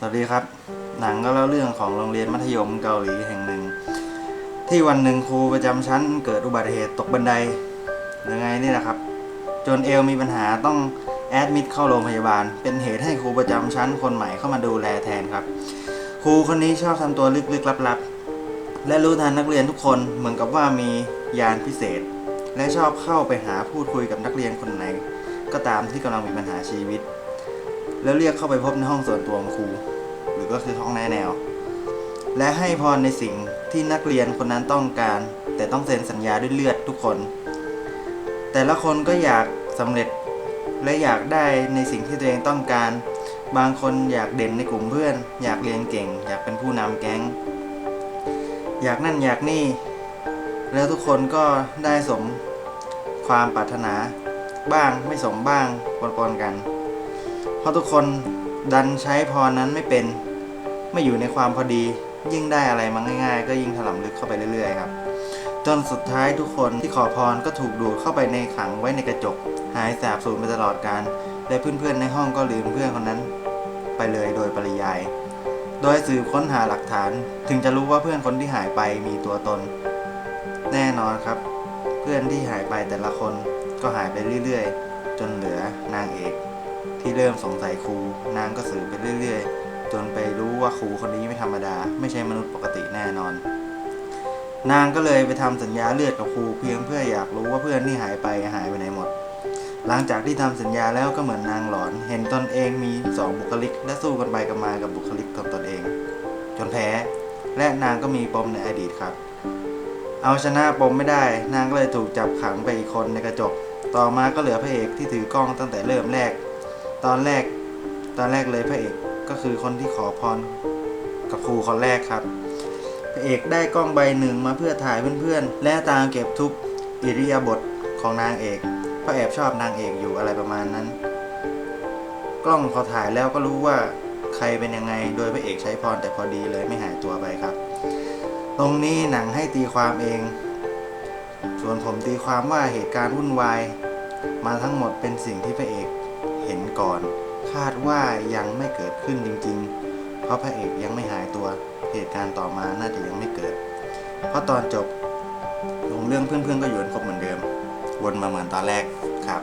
สวัสดีครับ หนังก็เล่าเรื่องของโรงเรียนมัธยมเกาหลีแห่งหนึ่ง ที่วันหนึ่งครูประจำชั้นเกิดอุบัติเหตุตกบันไดยังไงนี่แหละครับ จนเอลมีปัญหาต้องแอดมิดเข้าโรงพยาบาล เป็นเหตุให้ครูประจำชั้นคนใหม่เข้ามาดูแลแทนครับ ครูคนนี้ชอบทำตัวลึกๆลับๆ และรู้ทันนักเรียนทุกคนเหมือนกับว่ามียานพิเศษ และชอบเข้าไปหาพูดคุยกับนักเรียนคนไหน ก็ตามที่กำลังมีปัญหาชีวิต แล้วเรียกเข้าไปพบในห้องส่วนตัวของครู หรือก็คือห้องแนแนว และให้พรในสิ่งที่นักเรียนคนนั้นต้องการ แต่ต้องเซ็นสัญญาด้วยเลือดทุกคน แต่ละคนก็อยากสำเร็จและอยากได้ในสิ่งที่ตัวเองต้องการ บางคนอยากเด่นในกลุ่มเพื่อน อยากเรียนเก่ง อยากเป็นผู้นำแก๊ง อยากนั่นอยากนี่ แล้วทุกคนก็ได้สมความปรารถนา บ้างไม่สมบ้างปนๆกัน ราะทุกคนดันใช้พรนั้นไม่เป็น ไม่อยู่ในความพอดี ยิ่งได้อะไรมาง่ายๆ ก็ยิ่งถลำลึกเข้าไปเรื่อยๆครับ จนสุดท้ายทุกคนที่ขอพรก็ถูกดูดเข้าไปในขังไว้ในกระจก หายสาบสูญไปตลอดการ และเพื่อนๆในห้องก็ลืมเพื่อนคนนั้น ไปเลยโดยปริยาย โดยสืบค้นหาหลักฐาน ถึงจะรู้ว่าเพื่อนคนที่หายไปมีตัวตน แน่นอนครับ เพื่อนที่หายไปแต่ละคนก็หายไปเรื่อยๆ จนเหลือนางเอก เริ่มสงสัยครู นางก็สืบไปเรื่อย ๆ จนไปรู้ว่าครูคนนี้ไม่ธรรมดา ไม่ใช่มนุษย์ปกติแน่นอน นางก็เลยไปทำสัญญาเลือดกับครูเพียงเพื่ออยากรู้ว่าเพื่อนที่หายไปหายไปไหนหมด หลังจากที่ทำสัญญาแล้วก็เหมือนนางหลอน เห็นตนเองมีสองบุคลิก และสู้กันไปกันมากับบุคลิกของตนเอง จนแพ้ และนางก็มีปมในอดีตครับ เอาชนะปมไม่ได้ นางก็เลยถูกจับขังไปอีกคนในกระจกต่อมาก็เหลือพระเอกที่ถือกล้องตั้งแต่เริ่มแรก ตอนแรกตอนแรกเลยพระเอกก็คือคนที่ขอพรกับครูคนแรกครับ พระเอกได้กล้องใบหนึ่งมาเพื่อถ่ายเพื่อนๆ และตามเก็บทุกอิริยาบถของนางเอกเพราะแอบชอบนางเอกอยู่อะไรประมาณนั้น กล้องพอถ่ายแล้วก็รู้ว่าใครเป็นยังไง โดยพระเอกใช้พรแต่พอดีเลยไม่หายตัวไปครับ ตรงนี้หนังให้ตีความเอง ส่วนผมตีความว่าเหตุการณ์วุ่นวาย มาทั้งหมดเป็นสิ่งที่พระเอก เห็นก่อน คาดว่ายังไม่เกิดขึ้นจริง ๆ เพราะพระเอกยังไม่หายตัว เหตุการณ์ต่อมาน่าจะยังไม่เกิด เพราะตอนจบลงเรื่องเพื่อนๆก็อยู่กันครบเหมือนเดิม วนมาเหมือนตอนแรกครับ